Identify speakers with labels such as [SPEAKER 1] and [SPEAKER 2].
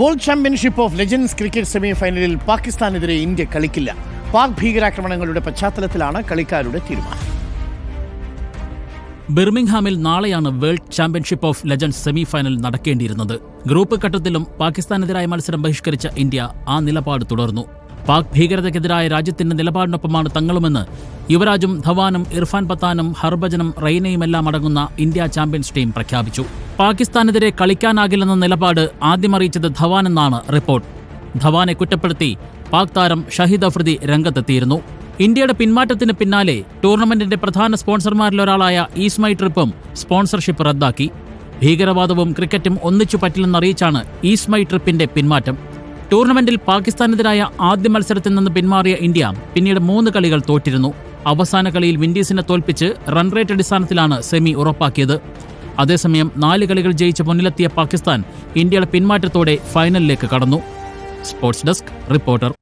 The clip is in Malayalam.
[SPEAKER 1] World championship of legends cricket semi ഫൈനലിൽ പാകിസ്ഥാനെതിരെ ഇന്ത്യ കളിക്കില്ല. പാക് ഭീകരാക്രമണങ്ങളുടെ പശ്ചാത്തലത്തിലാണ് കളിക്കാരുടെ തീരുമാനം.
[SPEAKER 2] ബിർമിംഗ്ഹാമിൽ നാളെയാണ് world championship of legends semi final നടക്കേണ്ടിയിരുന്നത്. Group ഘട്ടത്തിലും പാകിസ്ഥാനെതിരായ മത്സരം ബഹിഷ്കരിച്ച ഇന്ത്യ ആ നിലപാട് തുടർന്നു. പാക് ഭീകരതയ്ക്കെതിരായ രാജ്യത്തിന്റെ നിലപാടിനൊപ്പമാണ് തങ്ങളുമെന്ന് യുവരാജും ധവാനും ഇർഫാൻ പത്താനും ഹർഭജനും റെയ്നയുമെല്ലാം അടങ്ങുന്ന ഇന്ത്യ ചാമ്പ്യൻസ് ടീം പ്രഖ്യാപിച്ചു. പാകിസ്ഥാനെതിരെ കളിക്കാനാകില്ലെന്ന നിലപാട് ആദ്യമറിയിച്ചത് ധവാൻ എന്നാണ് റിപ്പോർട്ട്. ധവാനെ കുറ്റപ്പെടുത്തി പാക് താരം ഷഹീദ് അഫ്രദി രംഗത്തെത്തിയിരുന്നു. ഇന്ത്യയുടെ പിന്മാറ്റത്തിന് പിന്നാലെ ടൂർണമെന്റിന്റെ പ്രധാന സ്പോൺസർമാരിലൊരാളായ ഈസ്മൈ ട്രിപ്പും സ്പോൺസർഷിപ്പ് റദ്ദാക്കി. ഭീകരവാദവും ക്രിക്കറ്റും ഒന്നിച്ചു പറ്റില്ലെന്നറിയിച്ചാണ് ഈസ്മൈ ട്രിപ്പിന്റെ പിന്മാറ്റം. ടൂർണമെന്റിൽ പാകിസ്ഥാനെതിരായ ആദ്യ മത്സരത്തിൽ നിന്ന് പിന്മാറിയ ഇന്ത്യ പിന്നീട് മൂന്ന് കളികൾ തോറ്റിരുന്നു. അവസാന കളിയിൽ വിൻഡീസിനെ തോൽപ്പിച്ച് റൺറേറ്റ് അടിസ്ഥാനത്തിലാണ് സെമി ഉറപ്പാക്കിയത്. അതേസമയം നാല് കളികൾ ജയിച്ച് മുന്നിലെത്തിയ പാകിസ്ഥാൻ ഇന്ത്യയുടെ പിന്മാറ്റത്തോടെ ഫൈനലിലേക്ക് കടന്നു. Sports desk reporter